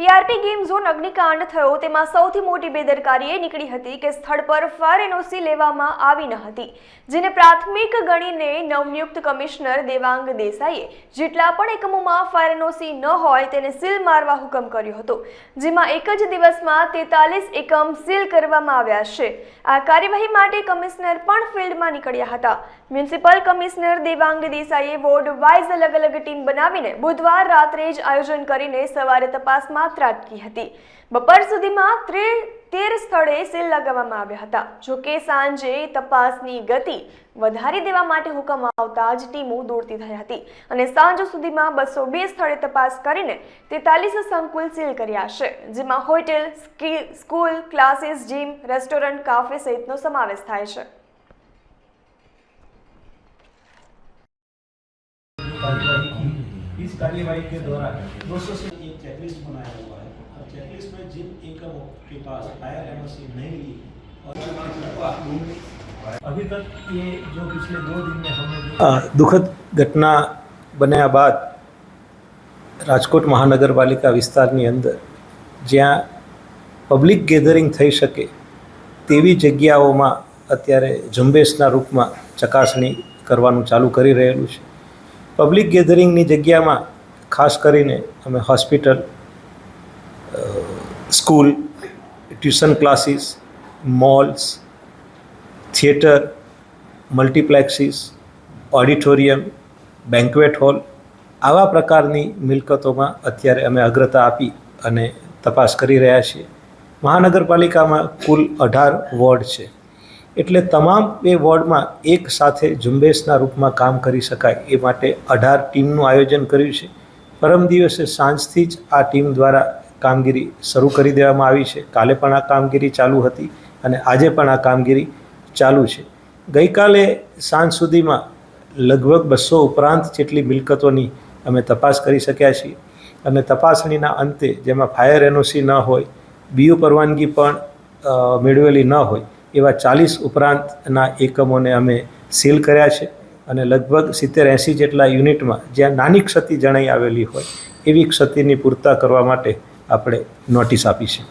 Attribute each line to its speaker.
Speaker 1: TRP game zone અગ્નિકાંડ થયો, તેમાં સૌથી મોટી બેદરકારી એ નીકળી હતી કે સ્થળ પર ફાયર એનઓસી લેવામાં આવી ન હતી, જેને પ્રાથમિક ગણીને નવનિયુક્ત કમિશનર દેવાંગ દેસાઈએ જેટલા પણ એકમોમાં ફાયર એનઓસી ન હોય તેને સીલ મારવા હુકમ કર્યો હતો, જેમાં એક જ દિવસમાં તેતાલીસ એકમ સીલ કરવામાં આવ્યા છે. આ કાર્યવાહી માટે કમિશનર પણ ફિલ્ડમાં નીકળ્યા હતા. મ્યુનિસિપલ કમિશનર દેવાંગ દેસાઈએ વોર્ડ વાઇઝ અલગ અલગ ટીમ બનાવીને બુધવાર રાત્રે જ આયોજન કરીને સવારે તપાસમાં હાથ ત્રાટકી હતી બપોર સુધીમાં ત્રેર તેર સ્થળે સેલ લગાવવામાં આવ્યા હતા જોકે સાંજે તપાસની ગતિ વધારી દેવા માટે હુકમ આવતા જ ટીમો દોડતી થઈ હતી અને સાંજ સુધીમાં બસો બે સ્થળે તપાસ કરીને તેતાલીસ સંકુલ સીલ કર્યા છે, જેમાં hotel school, classes, gym, restaurant, cafe સહિતનો સમાવેશ થાય છે
Speaker 2: Thank you. इस कार्यवाही के दौरान दो सौ से एक चेकलिस्ट बनाया हुआ है और चेकलिस्ट में जिन एकमों के पास फायर एनओसी नहीं ली और अभी तक ये जो पिछले दो दिन में हमने जो
Speaker 3: દુઃખદ ઘટના બન્યા બાદ રાજકોટ મહાનગરપાલિકા વિસ્તારની અંદર જ્યાં પબ્લિક ગેધરિંગ થઈ શકે તેવી જગ્યાઓમાં અત્યારે ઝુંબેશના રૂપમાં ચકાસણી કરવાનું ચાલુ કરી રહેલું છે પબ્લિક ગેધરિંગની જગ્યામાં ખાસ કરીને અમે hospital school, tuition classes, malls, theatre, multiplexes, auditorium, banquet hall આવા પ્રકારની મિલકતોમાં અત્યારે અમે અગ્રતા આપી અને તપાસ કરી રહ્યા છીએ. મહાનગરપાલિકામાં કુલ અઢાર વોર્ડ છે. એટલે તમામ એ વોર્ડમાં એક સાથે ઝુંબેશના રૂપમાં કામ કરી શકાય એ માટે અઢાર ટીમનું આયોજન કર્યું છે. પરમ દિવસે સાંજથી જ આ ટીમ દ્વારા કામગીરી શરૂ કરી દેવામાં આવી છે. કાલે પણ આ કામગીરી ચાલુ હતી અને આજે પણ આ કામગીરી ચાલુ છે. ગઈકાલે સાંજ સુધીમાં લગભગ બસો ઉપરાંત જેટલી મિલકતોની અમે તપાસ કરી શક્યા છીએ. અને તપાસણીના અંતે જેમાં ફાયર એનઓસી ન હોય, બીયુ પરવાનગી પણ મેળવેલી ન હોય એવા ચાલીસ ઉપરાંતના એકમોને અમે સીલ કર્યા છે અને લગભગ સિત્તેર એંસી જેટલા યુનિટમાં જ્યાં નાની ક્ષતિ જણાઈ આવેલી હોય એવી ક્ષતિની પૂરતા કરવા માટે આપણે નોટિસ આપી છે.